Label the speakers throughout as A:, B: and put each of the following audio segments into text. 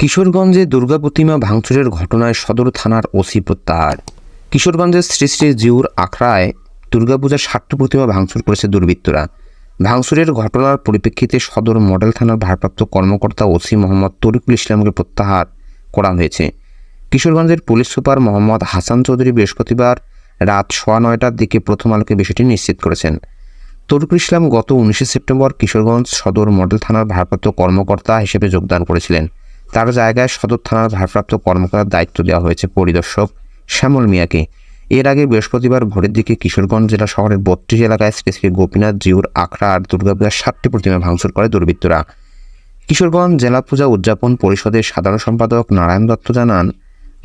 A: কিশোরগঞ্জে দুর্গা প্রতিমা ভাঙচুরের ঘটনায় সদর থানার ওসি প্রত্যাহার। কিশোরগঞ্জের শ্রী শ্রী জিউর আখড়ায় দুর্গাপূজার ষাটটি প্রতিমা ভাঙচুর করেছে দুর্বৃত্তরা। ভাঙচুরের ঘটনার পরিপ্রেক্ষিতে সদর মডেল থানার ভারপ্রাপ্ত কর্মকর্তা ওসি মোহাম্মদ তরিকুল ইসলামকে প্রত্যাহার করা হয়েছে। কিশোরগঞ্জের পুলিশ সুপার মোহাম্মদ হাসান চৌধুরী বৃহস্পতিবার রাত সোয়া নয়টার দিকে প্রথম আলোকে বিষয়টি নিশ্চিত করেছেন। তরুকুল ইসলাম গত উনিশে সেপ্টেম্বর কিশোরগঞ্জ সদর মডেল থানার ভারপ্রাপ্ত কর্মকর্তা হিসেবে যোগদান করেছিলেন। তার জায়গায় সদর থানার ভারপ্রাপ্ত কর্মকর্তার দায়িত্ব দেওয়া হয়েছে পরিদর্শক শ্যামল মিয়াকে। এর আগে বৃহস্পতিবার ভোরের দিকে কিশোরগঞ্জ জেলা শহরের বত্রিশ এলাকায় শ্রী গোপীনাথ জিউর আখড়া আর দুর্গাপূজার সাতটি প্রতিমা ভাঙচুর করে দুর্বৃত্তরা। কিশোরগঞ্জ জেলা পূজা উদযাপন পরিষদের সাধারণ সম্পাদক নারায়ণ দত্ত জানান,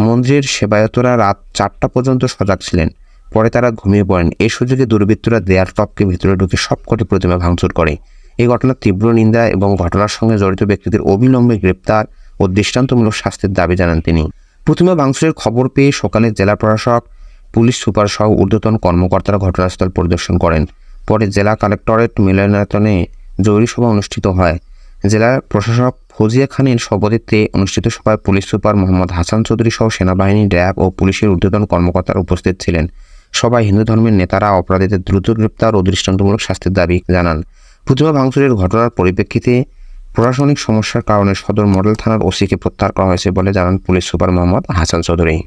A: মন্দিরের সেবায়তরা রাত চারটা পর্যন্ত সজাগ ছিলেন, পরে তারা ঘুমিয়ে পড়েন। এই সুযোগে দুর্বৃত্তরা দেয়ার টপকে ভিতরে ঢুকে সবকটি প্রতিমা ভাঙচুর করে। এই ঘটনার তীব্র নিন্দা এবং ঘটনার সঙ্গে জড়িত ব্যক্তিদের অবিলম্বে গ্রেপ্তার ও দৃষ্টান্তমূলক শাস্তির দাবি জানান তিনি। প্রতিমা ভাঙচুরের খবর পেয়ে সকালে জেলা প্রশাসক, পুলিশ সুপার সহ ঊর্ধ্বতন কর্মকর্তারা ঘটনাস্থল পরিদর্শন করেন। পরে জেলা কালেক্টরেট মিলনায়তনে জরুরি সভা অনুষ্ঠিত হয়। জেলা প্রশাসক ফজিয়া খানের সভাপতিত্বে অনুষ্ঠিত সভায় পুলিশ সুপার মোহাম্মদ হাসান চৌধুরী সহ সেনাবাহিনী, র্যাব ও পুলিশের ঊর্ধ্বতন কর্মকর্তারা উপস্থিত ছিলেন। সবাই হিন্দু ধর্মের নেতারা অপরাধীদের দ্রুত গ্রেপ্তার ও দৃষ্টান্তমূলক শাস্তির দাবি জানান। প্রতিমা ভাঙচুরের ঘটনার পরিপ্রেক্ষিতে প্রশাসনিক সমস্যার কারণে সদর মডেল থানার ওসিকে প্রত্যাহার করা হয়েছে বলে জানান পুলিশ সুপার মোহাম্মদ হাসান চৌধুরী।